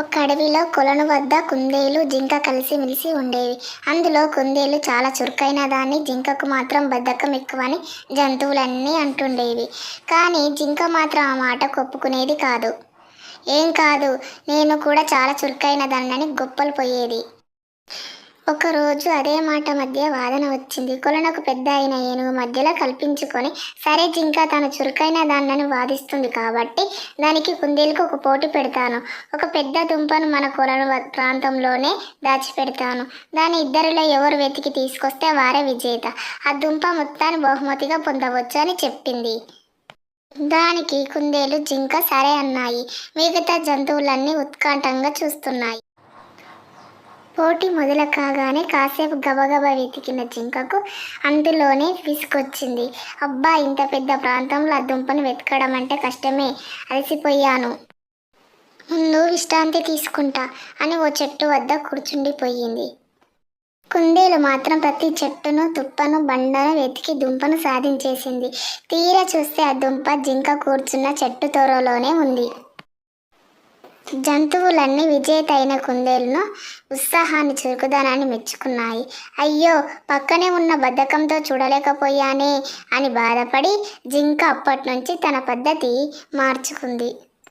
ఒక అడవిలో కొలను వద్ద కుందేలు జింక కలిసి మెలిసి ఉండేవి. అందులో కుందేలు చాలా చురుకైన దాన్ని జింకకు మాత్రం బద్ధకం ఎక్కువని జంతువులన్నీ అంటుండేవి. కానీ జింక మాత్రం ఆ మాట ఒప్పుకునేది కాదు. ఏం కాదు నేను కూడా చాలా చురుకైన దాన్నని గొప్పలు పోయేది. ఒకరోజు అదే మాట మధ్య వాదన వచ్చింది. కొలనకు పెద్ద అయిన ఏనుగు మధ్యలో కల్పించుకొని సరే జింక తన చురుకైన దాన్నని వాదిస్తుంది కాబట్టి దానికి కుందేలుకు ఒక పోటీ పెడతాను. ఒక పెద్ద దుంపను మన కొలను ప్రాంతంలోనే దాచిపెడతాను. దాని ఇద్దరిలో ఎవరు వెతికి తీసుకొస్తే వారే విజేత. ఆ దుంప మొత్తాన్ని బహుమతిగా పొందవచ్చు అని చెప్పింది. దానికి కుందేలు జింక సరే అన్నాయి. మిగతా జంతువులన్నీ ఉత్కంఠంగా చూస్తున్నాయి. పోటీ మొదలు కాగానే కాసేపు గబగబా వెతికిన జింకకు అందులోనే విసుకొచ్చింది అబ్బా ఇంత పెద్ద ప్రాంతంలో ఆ దుంపను వెతకడం అంటే కష్టమే. అలసిపోయాను. ముందు విశ్రాంతి తీసుకుంటా అని ఓ చెట్టు వద్ద కూర్చుండిపోయింది. కుందేలు మాత్రం ప్రతి చెట్టును తుప్పను బండను వెతికి దుంపను సాధించేసింది. తీరా చూస్తే ఆ దుంప జింక కూర్చున్న చెట్టు తోరలోనే ఉంది. జంతువులన్నీ విజేత అయిన కుందేలును ఉత్సాహాన్ని చురుకుదనాన్ని మెచ్చుకున్నాయి. అయ్యో పక్కనే ఉన్న బద్ధకంతో చూడలేకపోయానే అని బాధపడి జింక అప్పటి నుంచి తన పద్ధతి మార్చుకుంది.